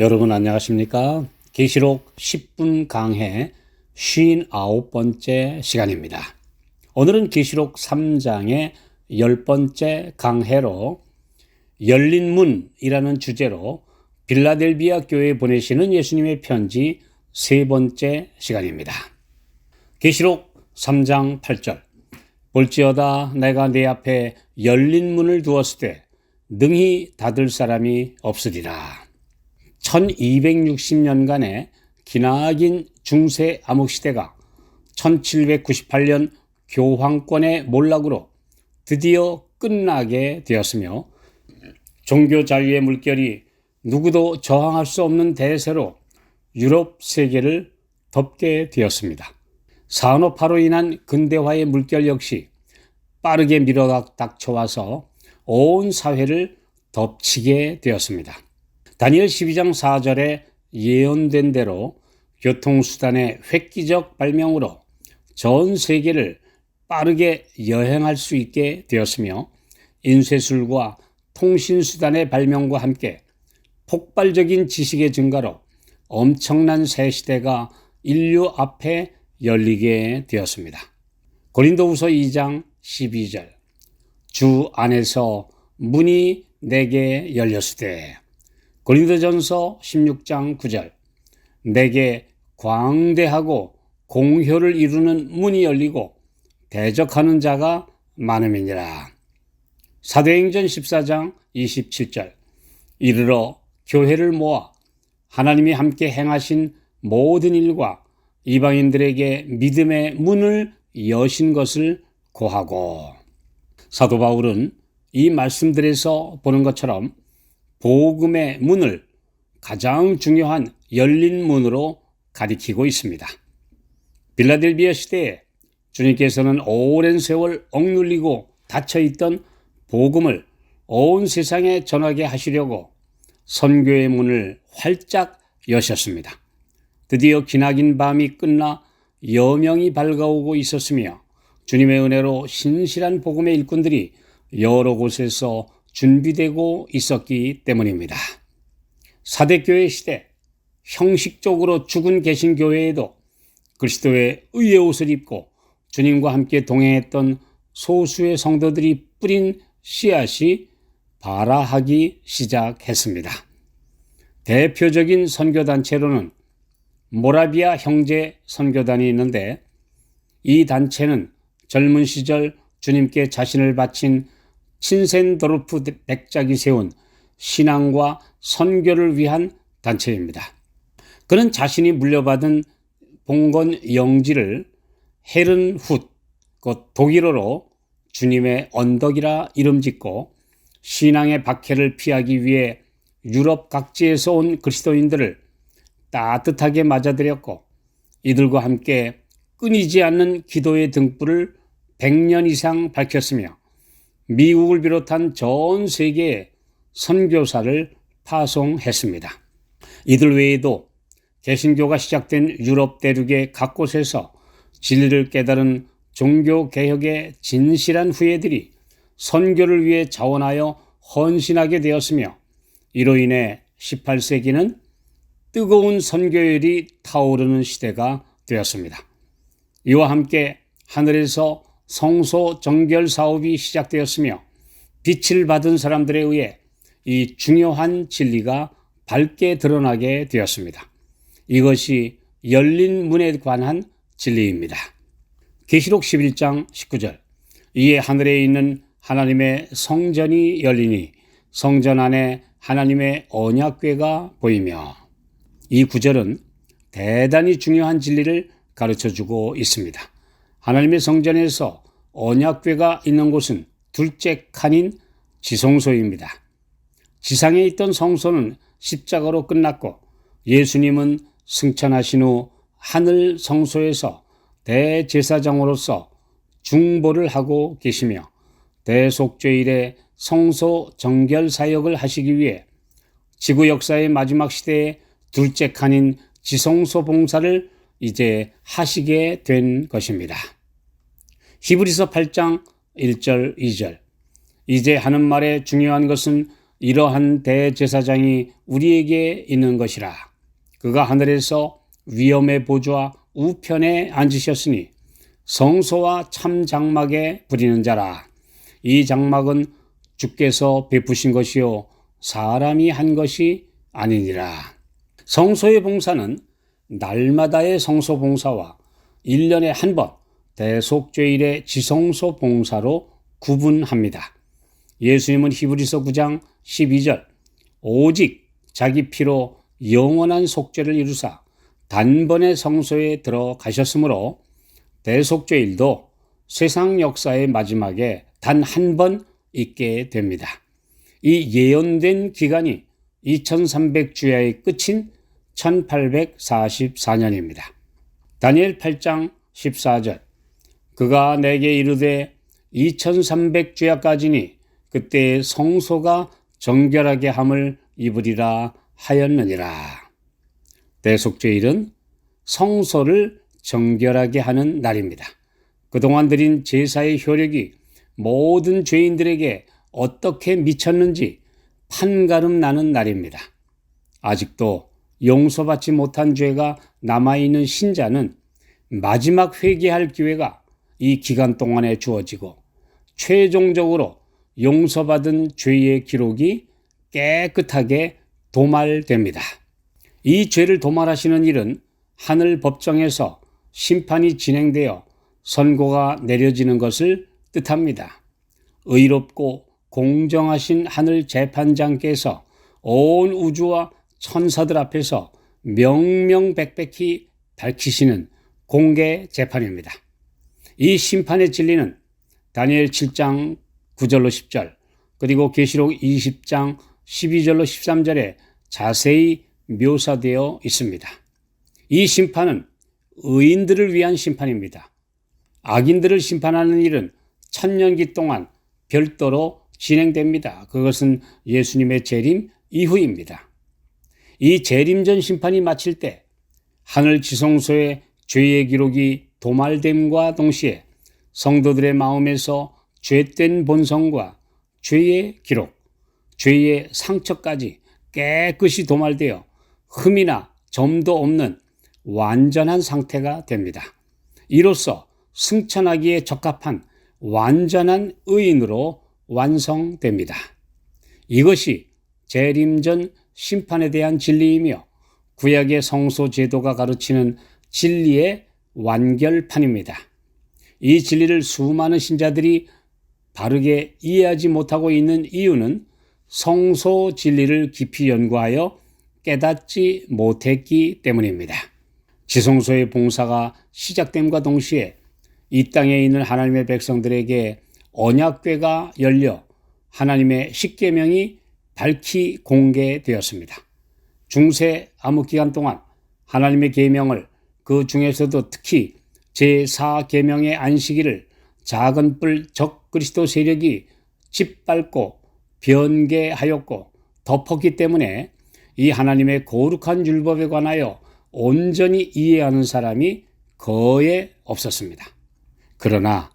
여러분 안녕하십니까? 계시록 10분 강해 59번째 시간입니다. 오늘은 계시록 3장의 10번째 강해로 열린 문이라는 주제로 빌라델비아 교회에 보내시는 예수님의 편지 세 번째 시간입니다. 계시록 3장 8절 볼지어다 내가 내 앞에 열린 문을 두었을 때 능히 닫을 사람이 없으리라. 1260년간의 기나긴 중세 암흑시대가 1798년 교황권의 몰락으로 드디어 끝나게 되었으며 종교 자유의 물결이 누구도 저항할 수 없는 대세로 유럽 세계를 덮게 되었습니다. 산업화로 인한 근대화의 물결 역시 빠르게 밀어닥쳐와서 온 사회를 덮치게 되었습니다. 다니엘 12장 4절에 예언된 대로 교통수단의 획기적 발명으로 전 세계를 빠르게 여행할 수 있게 되었으며 인쇄술과 통신수단의 발명과 함께 폭발적인 지식의 증가로 엄청난 새 시대가 인류 앞에 열리게 되었습니다. 고린도후서 2장 12절 주 안에서 문이 내게 열렸을 때 고린도전서 16장 9절. 내게 광대하고 공효를 이루는 문이 열리고 대적하는 자가 많음이니라. 사도행전 14장 27절. 이르러 교회를 모아 하나님이 함께 행하신 모든 일과 이방인들에게 믿음의 문을 여신 것을 고하고. 사도 바울은 이 말씀들에서 보는 것처럼 복음의 문을 가장 중요한 열린 문으로 가리키고 있습니다. 빌라델비아 시대에 주님께서는 오랜 세월 억눌리고 닫혀있던 복음을 온 세상에 전하게 하시려고 선교의 문을 활짝 여셨습니다. 드디어 기나긴 밤이 끝나 여명이 밝아오고 있었으며 주님의 은혜로 신실한 복음의 일꾼들이 여러 곳에서 준비되고 있었기 때문입니다. 사대교회 시대 형식적으로 죽은 개신교회에도 그리스도의 의의 옷을 입고 주님과 함께 동행했던 소수의 성도들이 뿌린 씨앗이 발아하기 시작했습니다. 대표적인 선교단체로는 모라비아 형제 선교단이 있는데 이 단체는 젊은 시절 주님께 자신을 바친 친센도르프 백작이 세운 신앙과 선교를 위한 단체입니다. 그는 자신이 물려받은 봉건 영지를 헤른훗, 곧 독일어로 주님의 언덕이라 이름 짓고 신앙의 박해를 피하기 위해 유럽 각지에서 온 그리스도인들을 따뜻하게 맞아들였고 이들과 함께 끊이지 않는 기도의 등불을 100년 이상 밝혔으며 미국을 비롯한 전 세계에 선교사를 파송했습니다. 이들 외에도 개신교가 시작된 유럽 대륙의 각 곳에서 진리를 깨달은 종교 개혁의 진실한 후예들이 선교를 위해 자원하여 헌신하게 되었으며 이로 인해 18세기는 뜨거운 선교율이 타오르는 시대가 되었습니다. 이와 함께 하늘에서 성소 정결 사업이 시작되었으며 빛을 받은 사람들에 의해 이 중요한 진리가 밝게 드러나게 되었습니다. 이것이 열린 문에 관한 진리입니다. 계시록 11장 19절 이에 하늘에 있는 하나님의 성전이 열리니 성전 안에 하나님의 언약궤가 보이며 이 구절은 대단히 중요한 진리를 가르쳐 주고 있습니다. 하나님의 성전에서 언약궤가 있는 곳은 둘째 칸인 지성소입니다. 지상에 있던 성소는 십자가로 끝났고 예수님은 승천하신 후 하늘 성소에서 대제사장으로서 중보를 하고 계시며 대속죄일에 성소 정결 사역을 하시기 위해 지구 역사의 마지막 시대의 둘째 칸인 지성소 봉사를 이제 하시게 된 것입니다. 히브리서 8장 1절 2절 이제 하는 말의 중요한 것은 이러한 대제사장이 우리에게 있는 것이라. 그가 하늘에서 위엄의 보좌 우편에 앉으셨으니 성소와 참 장막에 부리는 자라. 이 장막은 주께서 베푸신 것이요 사람이 한 것이 아니니라. 성소의 봉사는 날마다의 성소 봉사와 1년에 한 번 대속죄일의 지성소 봉사로 구분합니다. 예수님은 히브리서 9장 12절 오직 자기 피로 영원한 속죄를 이루사 단번에 성소에 들어가셨으므로 대속죄일도 세상 역사의 마지막에 단 한 번 있게 됩니다. 이 예언된 기간이 2300주야의 끝인 1844년입니다. 다니엘 8장 14절 그가 내게 이르되 2300주야까지니 그때 성소가 정결하게 함을 입으리라 하였느니라. 대속죄일은 성소를 정결하게 하는 날입니다. 그동안 드린 제사의 효력이 모든 죄인들에게 어떻게 미쳤는지 판가름 나는 날입니다. 아직도 용서받지 못한 죄가 남아있는 신자는 마지막 회개할 기회가 이 기간 동안에 주어지고 최종적으로 용서받은 죄의 기록이 깨끗하게 도말됩니다. 이 죄를 도말하시는 일은 하늘 법정에서 심판이 진행되어 선고가 내려지는 것을 뜻합니다. 의롭고 공정하신 하늘 재판장께서 온 우주와 천사들 앞에서 명명백백히 밝히시는 공개 재판입니다. 이 심판의 진리는 다니엘 7장 9절로 10절 그리고 계시록 20장 12절로 13절에 자세히 묘사되어 있습니다. 이 심판은 의인들을 위한 심판입니다. 악인들을 심판하는 일은 천년기 동안 별도로 진행됩니다. 그것은 예수님의 재림 이후입니다. 이 재림전 심판이 마칠 때 하늘 지성소의 죄의 기록이 도말됨과 동시에 성도들의 마음에서 죄된 본성과 죄의 기록, 죄의 상처까지 깨끗이 도말되어 흠이나 점도 없는 완전한 상태가 됩니다. 이로써 승천하기에 적합한 완전한 의인으로 완성됩니다. 이것이 재림전 심판에 대한 진리이며 구약의 성소 제도가 가르치는 진리의 완결판입니다. 이 진리를 수많은 신자들이 바르게 이해하지 못하고 있는 이유는 성소 진리를 깊이 연구하여 깨닫지 못했기 때문입니다. 지성소의 봉사가 시작됨과 동시에 이 땅에 있는 하나님의 백성들에게 언약궤가 열려 하나님의 십계명이 밝히 공개되었습니다. 중세 암흑 기간 동안 하나님의 계명을 그 중에서도 특히 제4계명의 안식일을 작은 뿔 적그리스도 세력이 짓밟고 변개하였고 덮었기 때문에 이 하나님의 거룩한 율법에 관하여 온전히 이해하는 사람이 거의 없었습니다. 그러나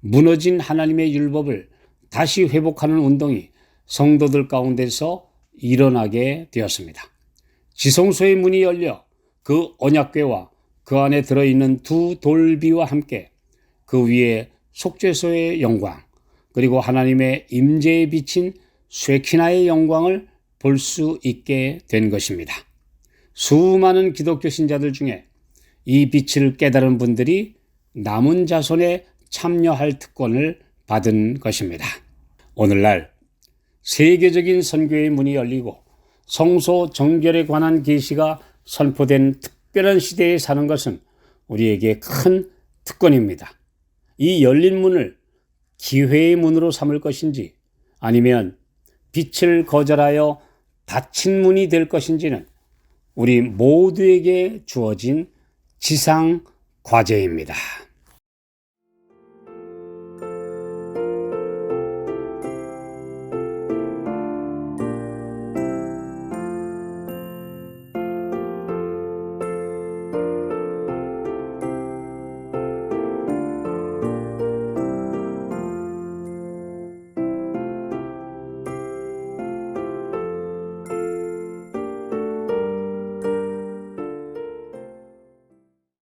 무너진 하나님의 율법을 다시 회복하는 운동이 성도들 가운데서 일어나게 되었습니다. 지성소의 문이 열려 그 언약궤와 그 안에 들어있는 두 돌비와 함께 그 위에 속죄소의 영광 그리고 하나님의 임재에 비친 쇠키나의 영광을 볼 수 있게 된 것입니다. 수많은 기독교 신자들 중에 이 빛을 깨달은 분들이 남은 자손에 참여할 특권을 받은 것입니다. 오늘날 세계적인 선교의 문이 열리고 성소 정결에 관한 계시가 선포된 특별한 시대에 사는 것은 우리에게 큰 특권입니다. 이 열린 문을 기회의 문으로 삼을 것인지 아니면 빛을 거절하여 닫힌 문이 될 것인지는 우리 모두에게 주어진 지상 과제입니다.